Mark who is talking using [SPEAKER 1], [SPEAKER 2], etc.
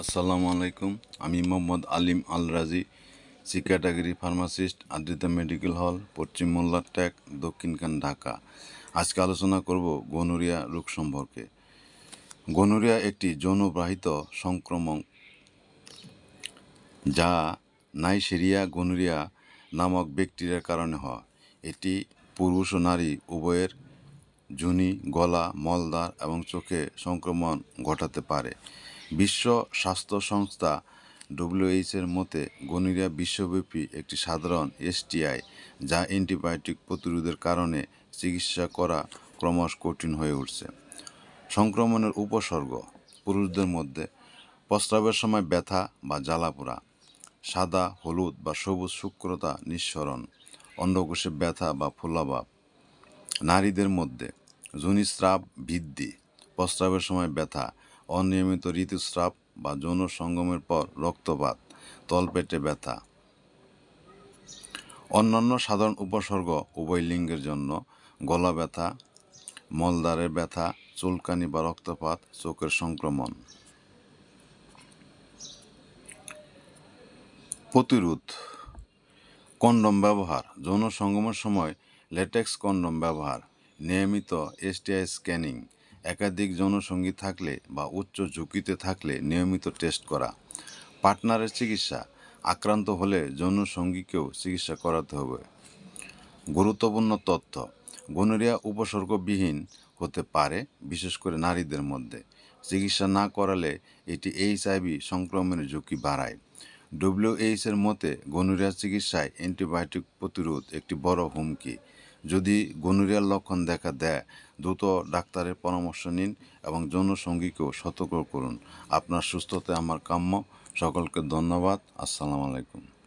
[SPEAKER 1] আসসালামু আলাইকুম। আমি Mohammad Alim Al Razi C category pharmacist, Adrita medical hall, পশ্চিম মোল্লা ট্যাক দক্ষিণখান ঢাকা। আজকে আলোচনা করব গনোরিয়া রোগ সম্পর্কে। গনোরিয়া একটি যৌনবাহিত সংক্রমণ যা নাইসেরিয়া গনোরিয়া নামক ব্যাকটেরিয়ার কারণে হয়। এটি পুরুষ ও নারী উভয়ের যোনি গলা, মলদ্বার এবং চোখে সংক্রমণ ঘটাতে পারে। বিশ্ব স্বাস্থ্য সংস্থা ডব্লিউএইচ এর মতে গনোরিয়া বিশ্বব্যাপী একটি সাধারণ এসটিআই যা অ্যান্টিবায়োটিক প্রতিরোধের কারণে চিকিৎসা করা ক্রমশ কঠিন হয়ে উঠছে। সংক্রমণের উপসর্গ, পুরুষদের মধ্যে প্রস্রাবের সময় ব্যথা বা জ্বালাপোড়া, সাদা, হলুদ বা সবুজ শুক্রতা নিঃসরণ অন্ডকোষে ব্যথা বা ফোলাভাব, নারীদের মধ্যে যৌনিস্রাব বৃদ্ধি, প্রস্রাবের সময় ব্যথা অনিয়মিত ঋতুস্রাব বা যৌন সঙ্গমের পর রক্তপাত তলপেটে ব্যথা। অন্যান্য সাধারণ উপসর্গ উভয় লিঙ্গের জন্য গলা ব্যথা মলদ্বারের ব্যথা, চুলকানি বা রক্তপাত, চোখের সংক্রমণ। প্রতিরোধ, কন্ডম ব্যবহার। যৌন সঙ্গমের সময় লেটেক্স কন্ডম ব্যবহার। নিয়মিত এসটিআই স্ক্যানিং। একাধিক যৌনসঙ্গী থাকলে বা উচ্চ ঝুঁকিতে থাকলে নিয়মিত টেস্ট করা। পার্টনারের চিকিৎসা, আক্রান্ত হলে যৌনসঙ্গীকেও চিকিৎসা করাতে হবে। গুরুত্বপূর্ণ তথ্য গনোরিয়া উপসর্গবিহীন হতে পারে, বিশেষ করে নারীদের মধ্যে। চিকিৎসা না করালে এটি এইচআইভি সংক্রমণের ঝুঁকি বাড়ায়। ডব্লিউএইচ এর মতে গনোরিয়া চিকিৎসায় অ্যান্টিবায়োটিক প্রতিরোধ একটি বড় হুমকি। যদি গনুরিয়ার লক্ষণ দেখা দেয়, দ্রুত ডাক্তারের পরামর্শ নিন এবং যৌনসঙ্গীকেও সতর্ক করুন। আপনার সুস্থতায় আমার কাম্য। সকলকে ধন্যবাদ। আসসালামু আলাইকুম।